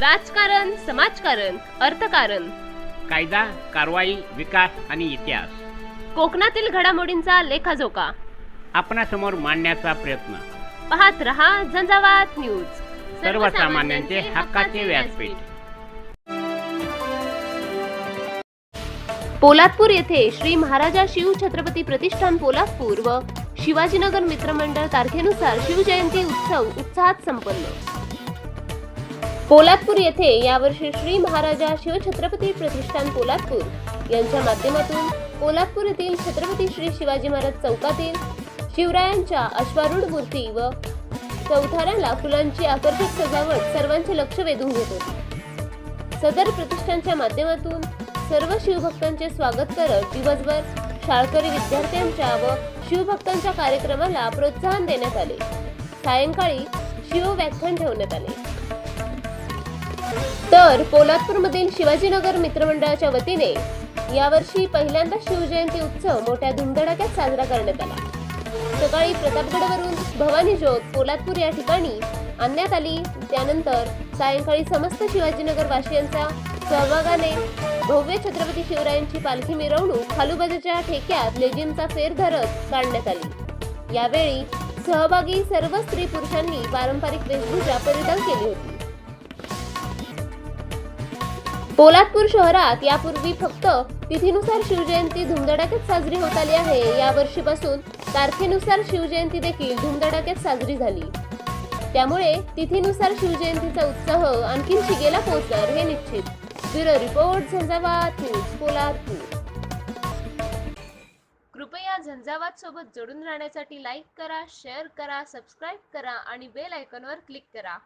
राजकारण समाजकारण अर्थकारण. कायदा कारवाई विकास आणि इतिहास. कोकणातील घडामोडींचा लेखाजोखा. आपणासमोर मांडण्याचा प्रयत्न. पाहत रहा झंझावात न्यूज. सर्वसामान्यांचे हक्काचे व्यासपीठ. पोलादपूर येथे श्री महाराजा शिव छत्रपती प्रतिष्ठान पोलादपूर व शिवाजीनगर मित्रमंडळ तारखेनुसार शिवजयंती उत्सव उत्साहात संपन्न. पोलादपूर येथे यावर्षी श्री महाराजा शिवछत्रपती प्रतिष्ठान पोलादपूर यांच्या माध्यमातून पोलादपूर येथील छत्रपती श्री शिवाजी महाराज चौकातील शिवरायांच्या अश्वारूढ मूर्ती व चौथाऱ्याला फुलांची आकर्षक सजावट सर्वांचे लक्ष वेधून घेत होती. सदर प्रतिष्ठानच्या माध्यमातून सर्व शिवभक्तांचे स्वागत करत दिवसभर शाळकरी विद्यार्थ्यांच्या व शिवभक्तांच्या कार्यक्रमाला प्रोत्साहन देण्यात आले. सायंकाळी शिव व्याख्यान ठेवण्यात आले. तर पोलादपूरमधील शिवाजीनगर मित्रमंडळाच्या वतीने यावर्षी पहिल्यांदा शिवजयंती उत्सव मोठ्या धुमधडाक्यात साजरा करण्यात आला. सकाळी प्रतापगडवरून भवानी ज्योत पोलादपूर या ठिकाणी आणण्यात आली. त्यानंतर सायंकाळी समस्त शिवाजीनगर वासियांचा सहभागाने भव्य छत्रपती शिवरायांची पालखी मिरवणूक खालुबाजाच्या ठेक्यात लेझिमचा फेर धरत काढण्यात आली. यावेळी सहभागी सर्व स्त्री पुरुषांनी पारंपरिक वेशभूषा परिधान केली होती. पोलादपूर शहरात यापूर्वी फक्त तिथीनुसार शिवजयंती धुमधडाक्यात साजरी होत आली आहे. या वर्षीपासून तारखेनुसार शिवजयंती देखील धुमधडाक्यात साजरी झाली. त्यामुळे तिथीनुसार शिवजयंतीचा उत्साह आणखीन शिगेला पोहोचणार हे निश्चित. Bureau report Jhanjhavat news Poladpur. कृपया झंझावात सोबत जोडून राहण्यासाठी लाईक करा शेअर करा सबस्क्राईब करा आणि बेल आयकॉनवर क्लिक करा.